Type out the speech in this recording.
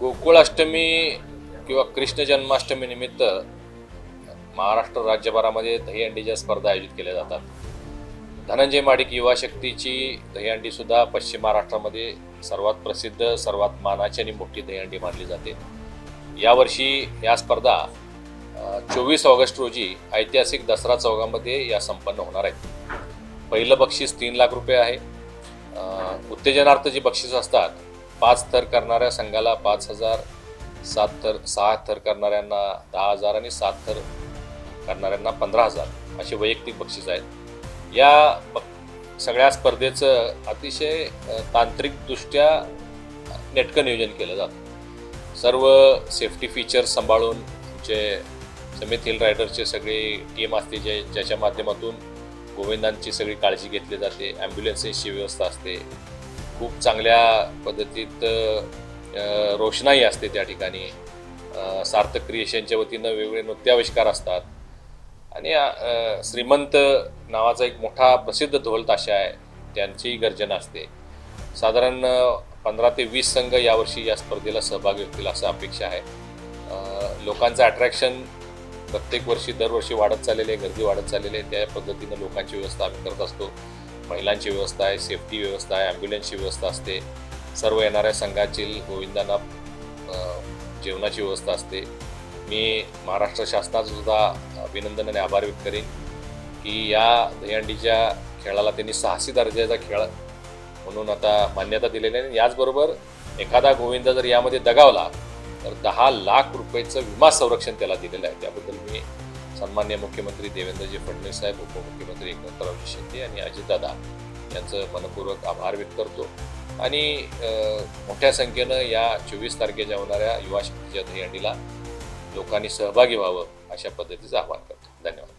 गोकुळाष्टमी किंवा कृष्ण जन्माष्टमी निमित्त महाराष्ट्र राज्यभरामध्ये दहीहंडीच्या स्पर्धा आयोजित केल्या जातात. धनंजय माडिक युवा शक्तीची दहीहंडी सुद्धा पश्चिम महाराष्ट्रामध्ये सर्वात प्रसिद्ध सर्वात मानाची आणि मोठी दहीहंडी मानली जाते. यावर्षी या स्पर्धा चोवीस ऑगस्ट रोजी ऐतिहासिक दसरा चौकामध्ये या संपन्न होणार आहेत. पहिलं बक्षीस तीन लाख रुपये आहे. उत्तेजनार्थ जी बक्षीस असतात पाच थर करणाऱ्या संघाला पाच हजार सात थर सहा थर करणाऱ्यांना दहा हजार आणि सात थर करणाऱ्यांना पंधरा हजार असे वैयक्तिक बक्षीस आहेत. या ब- सगळ्या स्पर्धेचं अतिशय तांत्रिकदृष्ट्या नेटकं नियोजन केलं जातं. सर्व सेफ्टी फीचर्स सांभाळून जे समित हिल रायडरचे सगळे टीम असते जे ज्याच्या माध्यमातून गोविंदांची सगळी काळजी घेतली जाते ॲम्ब्युलन्सेसची व्यवस्था असते खूप चांगल्या पद्धतीत रोषणाई असते त्या ठिकाणी. सार्थक क्रिएशनच्या वतीनं वेगवेगळे नृत्याविष्कार असतात. आणि श्रीमंत नावाचा एक मोठा प्रसिद्ध ढोल ताशा आहे त्यांचीही गर्जना असते. साधारण पंधरा ते वीस संघ यावर्षी या स्पर्धेला सहभागी होतील असं अपेक्षा आहे. लोकांचं अट्रॅक्शन प्रत्येक वर्षी दरवर्षी वाढत चाललेले आहे गर्दी वाढत चाललेली आहे. त्या पद्धतीनं लोकांची व्यवस्था आम्ही करत असतो. महिलांची व्यवस्था आहे सेफ्टी व्यवस्था आहे ॲम्ब्युलन्सची व्यवस्था असते. सर्व येणाऱ्या संघातील गोविंदांना जेवणाची व्यवस्था असते. मी महाराष्ट्र शासनाचं सुद्धा अभिनंदन आणि आभार व्यक्त करेन की या दहीहंडीच्या खेळाला त्यांनी साहसी दर्जाचा खेळ म्हणून आता मान्यता दिलेली आहे. आणि याचबरोबर एखादा गोविंद जर यामध्ये दगावला तर दहा लाख रुपयाचं विमा संरक्षण त्याला दिलेलं आहे. त्याबद्दल मी सन्मान्य मुख्यमंत्री देवेंद्रजी फडणवीस साहेब उपमुख्यमंत्री एकनाथरावजी शिंदे आणि अजितदादा यांचं मनपूर्वक आभार व्यक्त करतो. आणि मोठ्या संख्येनं या चोवीस तारखेच्या होणाऱ्या युवा शक्तीच्या दहीहंडीला लोकांनी सहभागी व्हावं अशा पद्धतीचं आवाहन करतो. धन्यवाद.